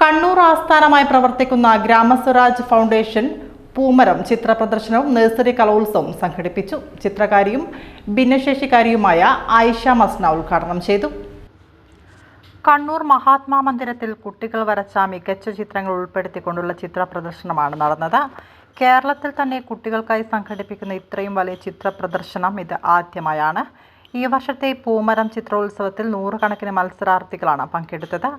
കണ്ണൂർ ആസ്ഥാനമായി പ്രവർത്തിക്കുന്ന ഗ്രാമസ്വരാജ് ഫൗണ്ടേഷൻ പൂമരം ചിത്ര പ്രദർശനവും നഴ്സറി കലോത്സവം സംഘടിപ്പിച്ചു. ചിത്രകാരിയും ഭിന്നശേഷിക്കാരിയുമായ ആയിഷ മസ്ന ഉദ്ഘാടനം ചെയ്തു. കണ്ണൂർ മഹാത്മാ മന്ദിരത്തിൽ കുട്ടികൾ വരച്ച മികച്ച ചിത്രങ്ങൾ ഉൾപ്പെടുത്തിക്കൊണ്ടുള്ള ചിത്ര പ്രദർശനമാണ് നടന്നത്. കേരളത്തിൽ തന്നെ കുട്ടികൾക്കായി സംഘടിപ്പിക്കുന്ന ഇത്രയും വലിയ ചിത്ര പ്രദർശനം ഇത് ആദ്യമായാണ്. ഈ വർഷത്തെ പൂമരം ചിത്രോത്സവത്തിൽ നൂറുകണക്കിന് മത്സരാർത്ഥികളാണ് പങ്കെടുത്തത്.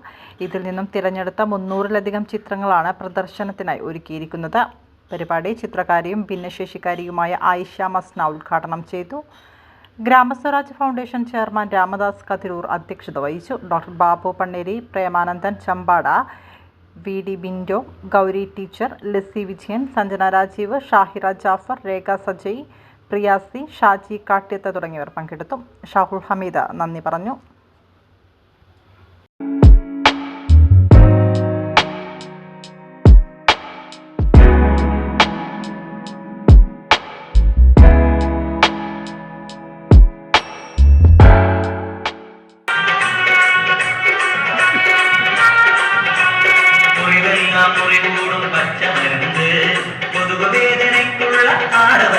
ഇതിൽ നിന്നും തിരഞ്ഞെടുത്ത മുന്നൂറിലധികം ചിത്രങ്ങളാണ് പ്രദർശനത്തിനായി ഒരുക്കിയിരിക്കുന്നത്. പരിപാടി ചിത്രകാരിയും ഭിന്നശേഷിക്കാരിയുമായ ആയിഷ മസ്ന ഉദ്ഘാടനം ചെയ്തു. ഗ്രാമസ്വരാജ് ഫൗണ്ടേഷൻ ചെയർമാൻ രാമദാസ് കതിരൂർ അധ്യക്ഷത വഹിച്ചു. Doctor Babu Panneri Premanandan Champad V D Bindo Gauri teacher Lissy Vijayan Sanjana Rajeev Shahira Jaffar Rekha Sajay Priyasi Shaji Kattiyath തുടങ്ങിയവർ പങ്കെടുത്തു. ഷാഹുൽ ഹമീദ് നന്ദി പറഞ്ഞു. ആടവ